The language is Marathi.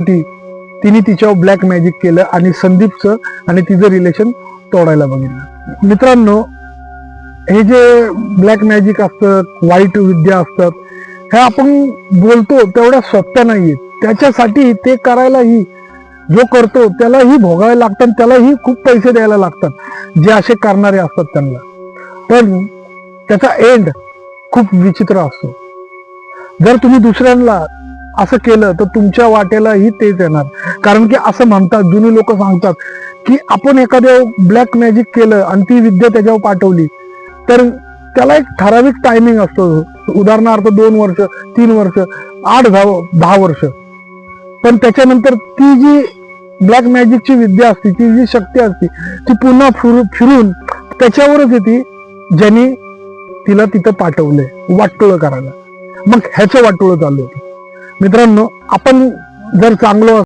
ती तिने तिच्यावर ब्लॅक मॅजिक केलं आणि संदीपचं आणि तिचं रिलेशन तोडायला बघितलं. मित्रांनो हे जे ब्लॅक मॅजिक असतं वाईट विद्या असतात हे आपण बोलतो तेवढ्या सोप्या नाहीये. त्याच्यासाठी ते करायलाही जो करतो त्यालाही भोगायला लागतात त्यालाही खूप पैसे द्यायला लागतात जे असे करणारे असतात त्यांना. पण त्याचा एंड खूप विचित्र असतो. जर तुम्ही दुसऱ्यांना असं केलं तर तुमच्या वाट्यालाही तेच येणार. कारण की असं म्हणतात जुनी लोक सांगतात की आपण एखाद्या ब्लॅक मॅजिक केलं आणि ती विद्या त्याच्यावर पाठवली तर त्याला एक ठराविक टायमिंग असतो. उदाहरणार्थ दोन वर्ष तीन वर्ष आठ दहा दहा वर्ष. पण त्याच्यानंतर ती जी ब्लॅक मॅजिकची विद्या असते ती जी शक्ती असते ती पुन्हा फिरू फिरून त्याच्यावरच येते ज्यांनी तिला तिथं पाठवलंय वाटोळं करायला. मग ह्याचं वाटोळं चालू होतं. मित्रांनो आपण जर चांगलो